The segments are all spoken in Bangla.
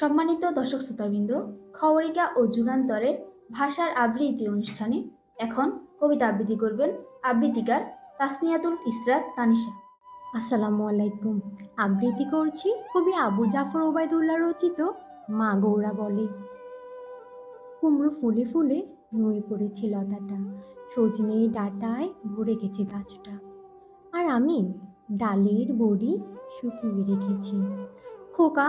সম্মানিত দর্শক শ্রোতাবৃন্দ, খবরিকা ও যুগান্তরের ভাষার আবৃত্তি অনুষ্ঠানে এখন কবিতা আবৃত্তি করবেন আবৃত্তিকার তাসনিয়াতুল ইসরাত তানিশা। আসসালামু আলাইকুম। আবৃত্তি করছি কবি আবু জাফর ওবায়দুল্লাহ রচিত মা গৌরা বলে। কুমড়ো ফুলে ফুলে নুয়ে পড়েছে লতাটা সজনে ডাটায় ভরে গেছে গাছটা। আর আমি ডালের বড়ি শুকিয়ে রেখেছি। খোকা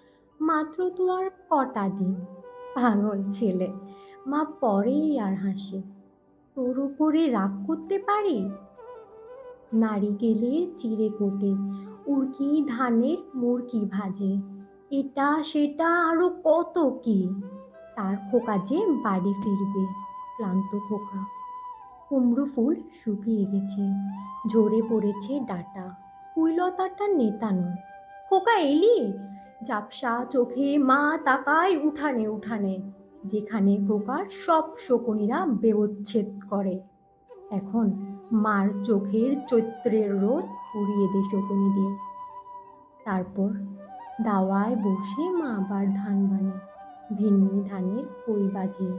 মাত্র তো আর কটা দিন। পাগল ছেলে, মা পরেই আর হাসে। তোর উপরে রাগ করতে পারি? নারিকেলের চিড়ে কোটে উড়কি ধানের মুরকি ভাজে। এটা সেটা আরও কত কি? তার খোকা যে বাড়ি ফিরবে, ক্লান্ত খোকা। কুমড়ো ফুল শুকিয়ে গেছে, ঝরে পড়েছে ডাটা। কুইলতাটা নেতানো খোকা এলি? জাপসা চোখে মা তাকায় উঠানে উঠানে, যেখানে খোকার সব শকুনিরা বেবচ্ছেদ করে। এখন মার চোখের চৈত্রের রোদ পুড়িয়ে দে শকুনি দিয়ে তারপর দাওয়ায় বসে মা আবার ধান বানে, ভিন্নি ধানের কই বাজিয়ে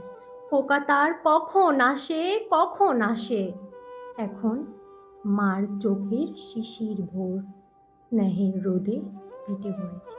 পোকা তার কখন আসে কখন আসে? এখন মার চোখের শিশির ভোর, স্নেহের রোদে ফেটে পড়েছে